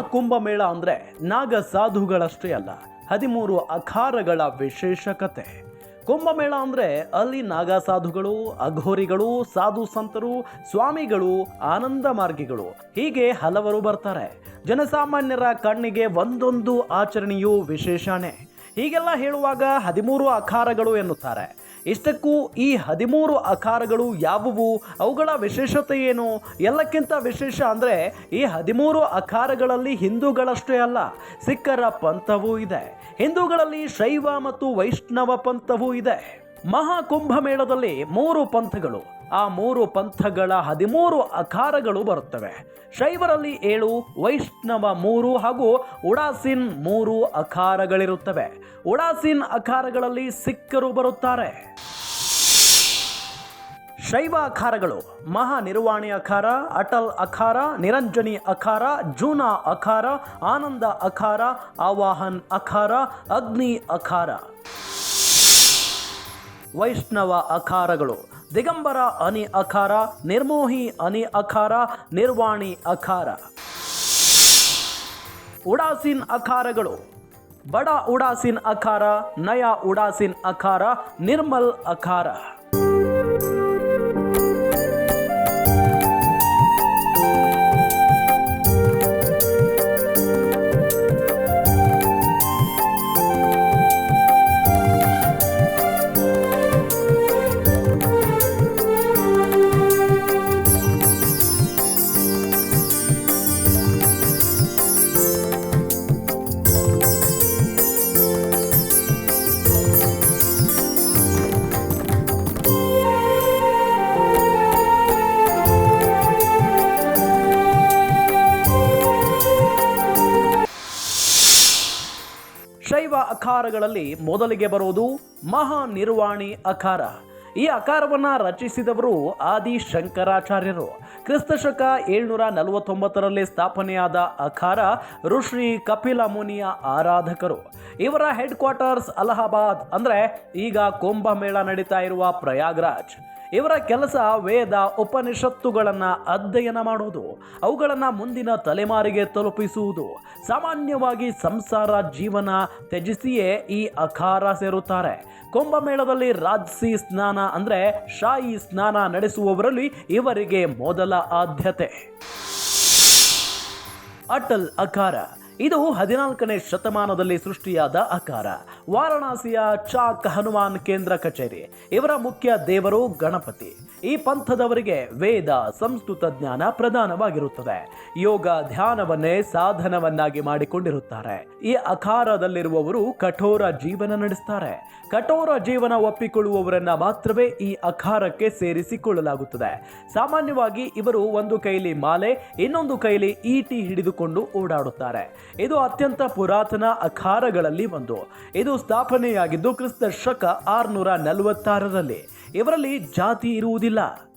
ಮಹಾಕುಂಭಮೇಳ ಅಂದರೆ ನಾಗ ಸಾಧುಗಳಷ್ಟೇ ಅಲ್ಲ, ಹದಿಮೂರು ಅಖಾರಗಳ ವಿಶೇಷ ಕತೆ ಕುಂಭಮೇಳ ಅಂದರೆ ಅಲ್ಲಿ ನಾಗ ಸಾಧುಗಳು, ಅಘೋರಿಗಳು, ಸಾಧು ಸಂತರು, ಸ್ವಾಮಿಗಳು, ಆನಂದ ಮಾರ್ಗಿಗಳು. ಹೀಗೆ ಹಲವರು ಬರ್ತಾರೆ. ಜನಸಾಮಾನ್ಯರ ಕಣ್ಣಿಗೆ ಒಂದೊಂದು ಆಚರಣೆಯು ವಿಶೇಷನೇ. ಹೀಗೆಲ್ಲ ಹೇಳುವಾಗ ಹದಿಮೂರು ಅಖಾರಗಳು ಎನ್ನುತ್ತಾರೆ. ಇಷ್ಟಕ್ಕೂ ಈ ಹದಿಮೂರು ಆಕಾರಗಳು ಯಾವುವು? ಅವುಗಳ ವಿಶೇಷತೆ ಏನು ಎಲ್ಲಕ್ಕಿಂತ ವಿಶೇಷ ಅಂದರೆ ಈ ಹದಿಮೂರು ಆಕಾರಗಳಲ್ಲಿ ಹಿಂದೂಗಳಷ್ಟೇ ಅಲ್ಲ, ಸಿಖ್ಖರ ಪಂಥವೂ ಇದೆ. ಹಿಂದೂಗಳಲ್ಲಿ ಶೈವ ಮತ್ತು ವೈಷ್ಣವ ಪಂಥವೂ ಇದೆ. ಮಹಾಕುಂಭಮೇಳದಲ್ಲಿ ಮೂರು ಪಂಥಗಳು. ಆ ಮೂರು ಪಂಥಗಳ ಹದಿಮೂರು ಅಖಾರಗಳು ಬರುತ್ತವೆ. ಶೈವರಲ್ಲಿ ಏಳು, ವೈಷ್ಣವ ಮೂರು ಹಾಗೂ ಉಡಾಸಿನ್ ಮೂರು ಅಖಾರಗಳಿರುತ್ತವೆ. ಉಡಾಸಿನ್ ಅಖಾರಗಳಲ್ಲಿ ಸಿಕ್ಕರು ಬರುತ್ತಾರೆ. ಶೈವ ಅಖಾರಗಳು ಮಹಾ ನಿರ್ವಾಣಿ ಅಖಾರ, ಅಟಲ್ ಅಖಾರ, ನಿರಂಜನಿ ಅಖಾರ, ಜೂನಾ ಅಖಾರ, ಆನಂದ ಅಖಾರ, ಆವಾಹನ್ ಅಖಾರ, ಅಗ್ನಿ ಅಖಾರ. ವೈಷ್ಣವ ಅಖಾರಗಳು ದಿಗಂಬರ ಅನಿ ಅಖಾರ, ನಿರ್ಮೋಹಿ ಅನಿ ಅಖಾರ, ನಿರ್ವಾಣಿ ಅಖಾರ. ಉಡಾಸಿನ್ ಅಖಾರಗಳು. ಬಡ ಉಡಾಸಿನ್ ಅಖಾರ, ನಯ ಉಡಾಸಿನ್ ಅಖಾರ, ನಿರ್ಮಲ್ ಅಖಾರ. ಶೈವ ಅಖಾರಗಳಲ್ಲಿ ಮೊದಲಿಗೆ ಬರುವುದು ಮಹಾ ನಿರ್ವಾಣಿ ಅಖಾರ. ಈ ಅಖಾರವನ್ನ ರಚಿಸಿದವರು ಆದಿ ಶಂಕರಾಚಾರ್ಯರು. ಕ್ರಿಸ್ತಶಕ ಏಳ್ನೂರ ನಲವತ್ತೊಂಬತ್ತರಲ್ಲಿ ಸ್ಥಾಪನೆಯಾದ ಅಖಾರ ಋಷಿ ಕಪಿಲ ಮುನಿಯ ಆರಾಧಕರು. ಇವರ ಹೆಡ್ ಕ್ವಾರ್ಟರ್ಸ್ ಅಲಹಾಬಾದ್ ಅಂದ್ರೆ ಈಗ ಕುಂಭಮೇಳ ನಡೀತಾ ಇರುವ ಪ್ರಯಾಗ್ರಾಜ್. ಇವರ ಕೆಲಸ ವೇದ ಉಪನಿಷತ್ತುಗಳನ್ನು ಅಧ್ಯಯನ ಮಾಡುವುದು, ಅವುಗಳನ್ನು ಮುಂದಿನ ತಲೆಮಾರಿಗೆ ತಲುಪಿಸುವುದು. ಸಾಮಾನ್ಯವಾಗಿ ಸಂಸಾರ ಜೀವನ ತ್ಯಜಿಸಿಯೇ ಈ ಅಖಾರ ಸೇರುತ್ತಾರೆ. ಕುಂಭಮೇಳದಲ್ಲಿ ರಾಜ್ಸಿ ಸ್ನಾನ ಅಂದರೆ ಶಾಹಿ ಸ್ನಾನ ನಡೆಸುವವರಲ್ಲಿ ಇವರಿಗೆ ಮೊದಲ ಆದ್ಯತೆ. ಅಟಲ್ ಅಕಾರ ಇದು ಹದಿನಾಲ್ಕನೇ ಶತಮಾನದಲ್ಲಿ ಸೃಷ್ಟಿಯಾದ ಆಕಾರ. ವಾರಣಾಸಿಯ ಚಾಕ್ ಹನುಮಾನ್ ಕೇಂದ್ರ ಕಚೇರಿ. ಇವರ ಮುಖ್ಯ ದೇವರು ಗಣಪತಿ. ಈ ಪಂಥದವರಿಗೆ ವೇದ, ಸಂಸ್ಕೃತ ಜ್ಞಾನ ಪ್ರಧಾನವಾಗಿರುತ್ತದೆ. ಯೋಗ ಧ್ಯಾನವನ್ನೇ ಸಾಧನವನ್ನಾಗಿ ಮಾಡಿಕೊಂಡಿರುತ್ತಾರೆ. ಈ ಅಖಾರದಲ್ಲಿರುವವರು ಕಠೋರ ಜೀವನ ನಡೆಸ್ತಾರೆ. ಕಠೋರ ಜೀವನ ಒಪ್ಪಿಕೊಳ್ಳುವವರನ್ನ ಮಾತ್ರವೇ ಈ ಅಖಾರಕ್ಕೆ ಸೇರಿಸಿಕೊಳ್ಳಲಾಗುತ್ತದೆ. ಸಾಮಾನ್ಯವಾಗಿ ಇವರು ಒಂದು ಕೈಲಿ ಮಾಲೆ, ಇನ್ನೊಂದು ಕೈಲಿ ಈಟಿ ಹಿಡಿದುಕೊಂಡು ಓಡಾಡುತ್ತಾರೆ. ಇದು ಅತ್ಯಂತ ಪುರಾತನ ಅಖಾರಗಳಲ್ಲಿ ಒಂದು. ಇದು ಸ್ಥಾಪನೆಯಾಗಿದ್ದು ಕ್ರಿಸ್ತ ಶಕ ಆರುನೂರ ನಲವತ್ತಾರರಲ್ಲಿ. ಇವರಲ್ಲಿ ಜಾತಿ ಇರುವುದಿಲ್ಲ.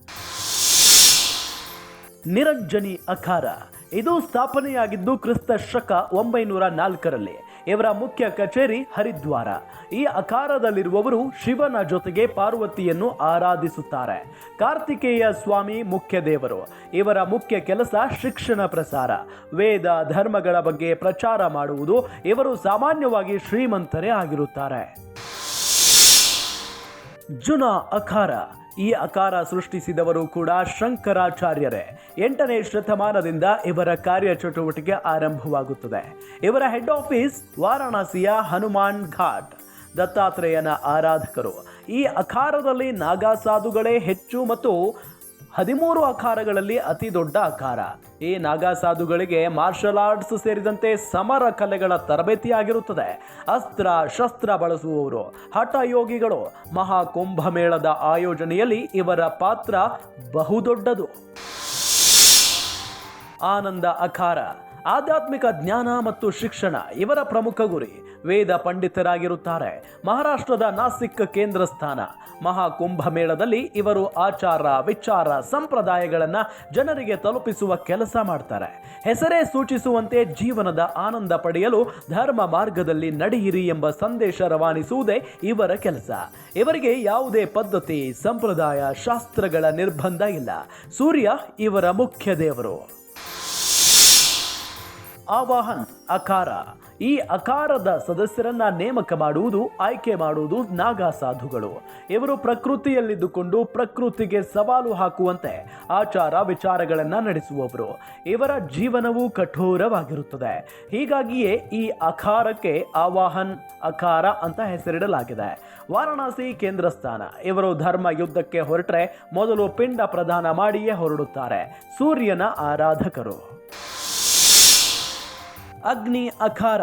ನಿರಂಜನಿ ಅಖಾರ. ಇದು ಸ್ಥಾಪನೆಯಾಗಿದ್ದು ಕ್ರಿಸ್ತ ಶಕ ಒಂಬೈನೂರ ನಾಲ್ಕರಲ್ಲಿ. ಇವರ ಮುಖ್ಯ ಕಚೇರಿ ಹರಿದ್ವಾರ. ಈ ಅಕಾರದಲ್ಲಿರುವವರು ಶಿವನ ಜೊತೆಗೆ ಪಾರ್ವತಿಯನ್ನು ಆರಾಧಿಸುತ್ತಾರೆ. ಕಾರ್ತಿಕೇಯ ಸ್ವಾಮಿ ಮುಖ್ಯ ದೇವರು. ಇವರ ಮುಖ್ಯ ಕೆಲಸ ಶಿಕ್ಷಣ ಪ್ರಸಾರ. ವೇದ ಧರ್ಮಗಳ ಬಗ್ಗೆ ಪ್ರಚಾರ ಮಾಡುವುದು ಇವರು ಸಾಮಾನ್ಯವಾಗಿ ಶ್ರೀಮಂತರೇ ಆಗಿರುತ್ತಾರೆ. ಜುನ ಅಖಾರ. ಈ ಅಕಾರ ಸೃಷ್ಟಿಸಿದವರು ಕೂಡ ಶಂಕರಾಚಾರ್ಯರೇ. ಎಂಟನೇ ಶತಮಾನದಿಂದ ಇವರ ಕಾರ್ಯಚಟುವಟಿಕೆ ಆರಂಭವಾಗುತ್ತದೆ. ಇವರ ಹೆಡ್ ಆಫೀಸ್ ವಾರಾಣಸಿಯ ಹನುಮಾನ್ ಘಾಟ್. ದತ್ತಾತ್ರೇಯನ ಆರಾಧಕರು. ಈ ಅಖಾರದಲ್ಲಿ ನಾಗಾ ಸಾಧುಗಳೇ ಹೆಚ್ಚು ಮತ್ತು ಹದಿಮೂರು ಆಕಾರಗಳಲ್ಲಿ ಅತಿ ದೊಡ್ಡ ಆಕಾರ ಈ ನಾಗಾ ಸಾಧುಗಳಿಗೆ ಮಾರ್ಷಲ್ ಆರ್ಟ್ಸ್ ಸೇರಿದಂತೆ ಸಮರ ಕಲೆಗಳ ತರಬೇತಿಯಾಗಿರುತ್ತದೆ. ಅಸ್ತ್ರ, ಶಸ್ತ್ರ ಬಳಸುವವರು, ಹಠಯೋಗಿಗಳು, ಮಹಾಕುಂಭಮೇಳದ ಆಯೋಜನೆಯಲ್ಲಿ ಇವರ ಪಾತ್ರ ಬಹುದೊಡ್ಡದು. ಆನಂದ ಅಖಾರ. ಆಧ್ಯಾತ್ಮಿಕ ಜ್ಞಾನ ಮತ್ತು ಶಿಕ್ಷಣ ಇವರ ಪ್ರಮುಖ ಗುರಿ. ವೇದ ಪಂಡಿತರಾಗಿರುತ್ತಾರೆ. ಮಹಾರಾಷ್ಟ್ರದ ನಾಸಿಕ್ ಕೇಂದ್ರ ಸ್ಥಾನ ಮಹಾಕುಂಭಮೇಳದಲ್ಲಿ ಇವರು ಆಚಾರ, ವಿಚಾರ, ಸಂಪ್ರದಾಯಗಳನ್ನು ಜನರಿಗೆ ತಲುಪಿಸುವ ಕೆಲಸ ಮಾಡ್ತಾರೆ. ಹೆಸರೇ ಸೂಚಿಸುವಂತೆ ಜೀವನದ ಆನಂದ ಪಡೆಯಲು ಧರ್ಮ ಮಾರ್ಗದಲ್ಲಿ ನಡೆಯಿರಿ ಎಂಬ ಸಂದೇಶ ರವಾನಿಸುವುದೇ ಇವರ ಕೆಲಸ. ಇವರಿಗೆ ಯಾವುದೇ ಪದ್ಧತಿ, ಸಂಪ್ರದಾಯ, ಶಾಸ್ತ್ರಗಳ ನಿರ್ಬಂಧ ಇಲ್ಲ. ಸೂರ್ಯ ಇವರ ಮುಖ್ಯ ದೇವರು. ಆವಾಹನ್, ಅಕಾರ. ಈ ಅಕಾರದ ಸದಸ್ಯರನ್ನ ನೇಮಕ ಮಾಡುವುದು, ಆಯ್ಕೆ ಮಾಡುವುದು ನಾಗಾ ಸಾಧುಗಳು. ಇವರು ಪ್ರಕೃತಿಯಲ್ಲಿದ್ದುಕೊಂಡು ಪ್ರಕೃತಿಗೆ ಸವಾಲು ಹಾಕುವಂತೆ ಆಚಾರ ವಿಚಾರಗಳನ್ನು ನಡೆಸುವವರು. ಇವರ ಜೀವನವು ಕಠೋರವಾಗಿರುತ್ತದೆ. ಹೀಗಾಗಿಯೇ ಈ ಅಖಾರಕ್ಕೆ ಆವಾಹನ್ ಅಖಾರ ಅಂತ ಹೆಸರಿಡಲಾಗಿದೆ. ವಾರಣಾಸಿ ಕೇಂದ್ರ ಸ್ಥಾನ ಇವರು ಧರ್ಮ ಯುದ್ಧಕ್ಕೆ ಹೊರಟ್ರೆ ಮೊದಲು ಪಿಂಡ ಪ್ರದಾನ ಮಾಡಿಯೇ ಹೊರಡುತ್ತಾರೆ. ಸೂರ್ಯನ ಆರಾಧಕರು. ಅಗ್ನಿ ಅಖಾರ.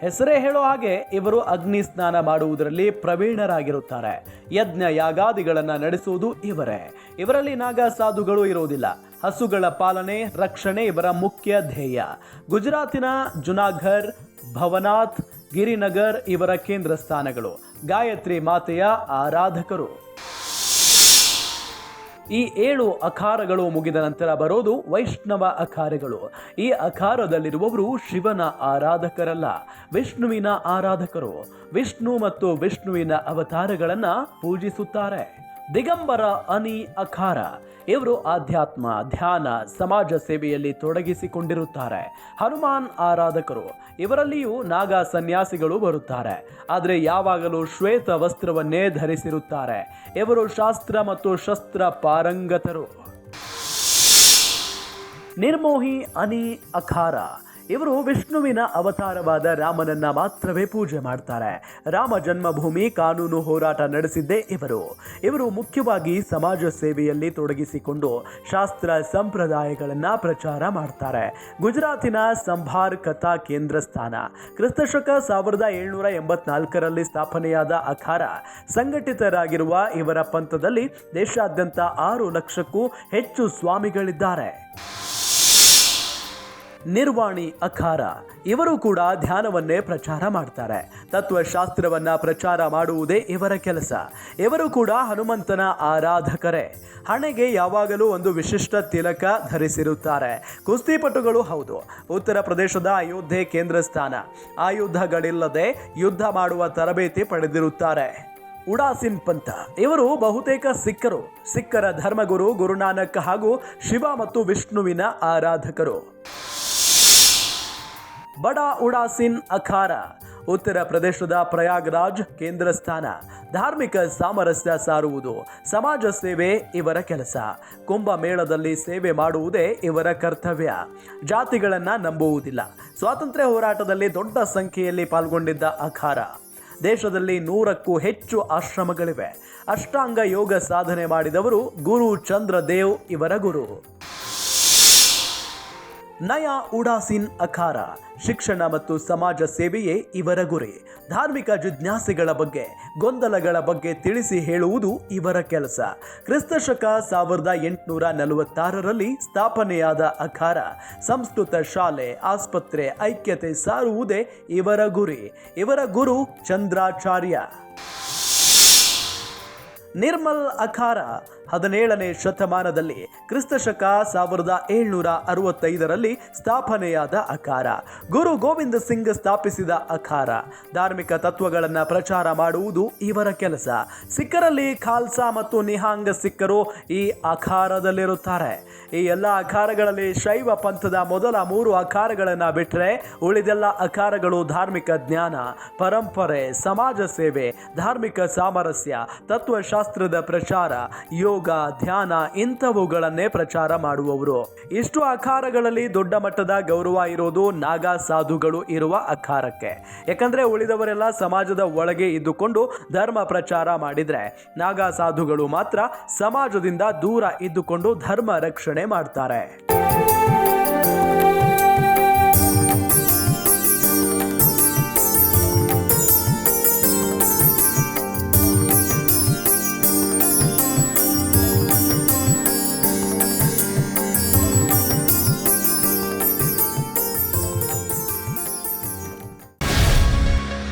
ಹೆಸರೇ ಹೇಳೋ ಹಾಗೆ ಇವರು ಅಗ್ನಿ ಸ್ನಾನ ಮಾಡುವುದರಲ್ಲಿ ಪ್ರವೀಣರಾಗಿರುತ್ತಾರೆ. ಯಜ್ಞ ಯಾಗಾದಿಗಳನ್ನು ನಡೆಸುವುದು ಇವರೇ. ಇವರಲ್ಲಿ ನಾಗ ಸಾಧುಗಳು ಇರುವುದಿಲ್ಲ. ಹಸುಗಳ ಪಾಲನೆ, ರಕ್ಷಣೆ ಇವರ ಮುಖ್ಯ ಧ್ಯೇಯ. ಗುಜರಾತಿನ ಜುನಾಘರ್, ಭವನಾಥ್, ಗಿರಿನಗರ್ ಇವರ ಕೇಂದ್ರ ಸ್ಥಾನಗಳು ಗಾಯತ್ರಿ ಮಾತೆಯ ಆರಾಧಕರು. ಈ ಏಳು ಅಖಾರಗಳು ಮುಗಿದ ನಂತರ ಬರೋದು ವೈಷ್ಣವ ಅಖಾರಗಳು. ಈ ಅಖಾರದಲ್ಲಿರುವವರು ಶಿವನ ಆರಾಧಕರಲ್ಲ, ವಿಷ್ಣುವಿನ ಆರಾಧಕರು. ವಿಷ್ಣು ಮತ್ತು ವಿಷ್ಣುವಿನ ಅವತಾರಗಳನ್ನು ಪೂಜಿಸುತ್ತಾರೆ. ದಿಗಂಬರ ಅನಿ ಅಖಾರ. ಇವರು ಆಧ್ಯಾತ್ಮ, ಧ್ಯಾನ, ಸಮಾಜ ಸೇವೆಯಲ್ಲಿ ತೊಡಗಿಸಿಕೊಂಡಿರುತ್ತಾರೆ. ಹನುಮಾನ್ ಆರಾಧಕರು, ಇವರಲ್ಲಿಯೂ ನಾಗ ಸನ್ಯಾಸಿಗಳು ಬರುತ್ತಾರೆ. ಆದರೆ ಯಾವಾಗಲೂ ಶ್ವೇತ ವಸ್ತ್ರವನ್ನೇ ಧರಿಸಿರುತ್ತಾರೆ. ಇವರು ಶಾಸ್ತ್ರ ಮತ್ತು ಶಸ್ತ್ರ ಪಾರಂಗತರು. ನಿರ್ಮೋಹಿ ಅನಿ ಅಖಾರ. ಇವರು ವಿಷ್ಣುವಿನ ಅವತಾರವಾದ ರಾಮನನ್ನ ಮಾತ್ರವೇ ಪೂಜೆ ಮಾಡ್ತಾರೆ. ರಾಮ ಜನ್ಮಭೂಮಿ ಕಾನೂನು ಹೋರಾಟ ನಡೆಸಿದ್ದೇ ಇವರು. ಇವರು ಮುಖ್ಯವಾಗಿ ಸಮಾಜ ಸೇವೆಯಲ್ಲಿ ತೊಡಗಿಸಿಕೊಂಡು ಶಾಸ್ತ್ರ ಸಂಪ್ರದಾಯಗಳನ್ನ ಪ್ರಚಾರ ಮಾಡ್ತಾರೆ. ಗುಜರಾತಿನ ಸಂಭಾರ್ ಕಥಾ ಕೇಂದ್ರ ಸ್ಥಾನ. ಕ್ರಿಸ್ತಶಕ ಸಾವಿರದ ಏಳ್ನೂರ ಎಂಬತ್ನಾಲ್ಕರಲ್ಲಿ ಸ್ಥಾಪನೆಯಾದ ಅಖಾರ ಸಂಘಟಿತರಾಗಿರುವ ಇವರ ಪಂಥದಲ್ಲಿ ದೇಶಾದ್ಯಂತ ಆರು ಲಕ್ಷಕ್ಕೂ ಹೆಚ್ಚು ಸ್ವಾಮಿಗಳಿದ್ದಾರೆ. ನಿರ್ವಾಣಿ ಅಖಾರ. ಇವರು ಕೂಡ ಧ್ಯಾನವನ್ನೇ ಪ್ರಚಾರ ಮಾಡ್ತಾರೆ. ತತ್ವಶಾಸ್ತ್ರವನ್ನ ಪ್ರಚಾರ ಮಾಡುವುದೇ ಇವರ ಕೆಲಸ. ಇವರು ಕೂಡ ಹನುಮಂತನ ಆರಾಧಕರೇ. ಹಣೆಗೆ ಯಾವಾಗಲೂ ಒಂದು ವಿಶಿಷ್ಟ ತಿಲಕ ಧರಿಸಿರುತ್ತಾರೆ. ಕುಸ್ತಿಪಟುಗಳು ಹೌದು. ಉತ್ತರ ಪ್ರದೇಶದ ಅಯೋಧ್ಯೆ ಕೇಂದ್ರ ಸ್ಥಾನ ಆಯುಧಗಳಿಲ್ಲದೆ ಯುದ್ಧ ಮಾಡುವ ತರಬೇತಿ ಪಡೆದಿರುತ್ತಾರೆ. ಉಡಾಸಿನ್ ಪಂಥ. ಇವರು ಬಹುತೇಕ ಸಿಖ್ಖರು. ಸಿಖ್ಖರ ಧರ್ಮಗುರು ಗುರುನಾನಕ್ ಹಾಗೂ ಶಿವ ಮತ್ತು ವಿಷ್ಣುವಿನ ಆರಾಧಕರು. ಬಡ ಉಡಾಸಿನ್ ಅಖಾರ, ಉತ್ತರ ಪ್ರದೇಶದ ಪ್ರಯಾಗ್ರಾಜ್ ಕೇಂದ್ರ ಸ್ಥಾನ, ಧಾರ್ಮಿಕ ಸಾಮರಸ್ಯ ಸಾರುವುದು, ಸಮಾಜ ಸೇವೆ ಇವರ ಕೆಲಸ ಕುಂಭಮೇಳದಲ್ಲಿ ಸೇವೆ ಮಾಡುವುದೇ ಇವರ ಕರ್ತವ್ಯ, ಜಾತಿಗಳನ್ನ ನಂಬುವುದಿಲ್ಲ, ಸ್ವಾತಂತ್ರ್ಯ ಹೋರಾಟದಲ್ಲಿ ದೊಡ್ಡ ಸಂಖ್ಯೆಯಲ್ಲಿ ಪಾಲ್ಗೊಂಡಿದ್ದ ಅಖಾರ, ದೇಶದಲ್ಲಿ ನೂರಕ್ಕೂ ಹೆಚ್ಚು ಆಶ್ರಮಗಳಿವೆ, ಅಷ್ಟಾಂಗ ಯೋಗ ಸಾಧನೆ ಮಾಡಿದವರು ಗುರು ಚಂದ್ರದೇವ್ ಇವರ ಗುರು. ನಯ ಉಡಾಸಿನ್ ಅಖಾರ, ಶಿಕ್ಷಣ ಮತ್ತು ಸಮಾಜ ಸೇವೆಯೇ ಇವರ ಗುರಿ. ಧಾರ್ಮಿಕ ಜಿಜ್ಞಾಸೆಗಳ ಬಗ್ಗೆ, ಗೊಂದಲಗಳ ಬಗ್ಗೆ ತಿಳಿಸಿ ಹೇಳುವುದು ಇವರ ಕೆಲಸ. ಕ್ರಿಸ್ತಶಕ ಸಾವಿರದ ಎಂಟುನೂರ ನಲವತ್ತಾರರಲ್ಲಿ ಸ್ಥಾಪನೆಯಾದ ಅಖಾರ, ಸಂಸ್ಕೃತ ಶಾಲೆ, ಆಸ್ಪತ್ರೆ, ಐಕ್ಯತೆ ಸಾರುವುದೇ ಇವರ ಗುರಿ. ಇವರ ಗುರು ಚಂದ್ರಾಚಾರ್ಯ. ನಿರ್ಮಲ್ ಅಖಾರ ಹದಿನೇಳನೇ ಶತಮಾನದಲ್ಲಿ ಕ್ರಿಸ್ತಶಕ ಸಾವಿರದ ಏಳ್ನೂರ ಅರವತ್ತೈದರಲ್ಲಿ ಸ್ಥಾಪನೆಯಾದ ಅಖಾರ. ಗುರು ಗೋವಿಂದ ಸಿಂಗ್ ಸ್ಥಾಪಿಸಿದ ಅಖಾರ. ಧಾರ್ಮಿಕ ತತ್ವಗಳನ್ನು ಪ್ರಚಾರ ಮಾಡುವುದು ಇವರ ಕೆಲಸ. ಸಿಖ್ಖರಲ್ಲಿ ಖಾಲ್ಸಾ ಮತ್ತು ನಿಹಾಂಗ ಸಿಖ್ಖರು ಈ ಅಖಾರದಲ್ಲಿರುತ್ತಾರೆ. ಈ ಎಲ್ಲ ಅಖಾರಗಳಲ್ಲಿ ಶೈವ ಪಂಥದ ಮೊದಲ ಮೂರು ಅಖಾರಗಳನ್ನು ಬಿಟ್ಟರೆ ಉಳಿದೆಲ್ಲ ಅಖಾರಗಳು ಧಾರ್ಮಿಕ ಜ್ಞಾನ, ಪರಂಪರೆ, ಸಮಾಜ ಸೇವೆ, ಧಾರ್ಮಿಕ ಸಾಮರಸ್ಯ ತತ್ವಶಾಸ್ತ್ರದ ಪ್ರಚಾರ, ಯೋಗ, ಧ್ಯಾನ ಇಂಥವುಗಳನ್ನೇ ಪ್ರಚಾರ ಮಾಡುವವರು. ಇಷ್ಟು ಅಖಾರಗಳಲ್ಲಿ ದೊಡ್ಡ ಮಟ್ಟದ ಗೌರವ ಇರೋದು ನಾಗಾ ಸಾಧುಗಳು ಇರುವ ಅಖಾರಕ್ಕೆ ಯಾಕಂದ್ರೆ ಉಳಿದವರೆಲ್ಲ ಸಮಾಜದ ಒಳಗೆ ಇದ್ದುಕೊಂಡು ಧರ್ಮ ಪ್ರಚಾರ ಮಾಡಿದ್ರೆ, ನಾಗಾ ಸಾಧುಗಳು ಮಾತ್ರ ಸಮಾಜದಿಂದ ದೂರ ಇದ್ದುಕೊಂಡು ಧರ್ಮ ರಕ್ಷಣೆ ಮಾಡ್ತಾರೆ.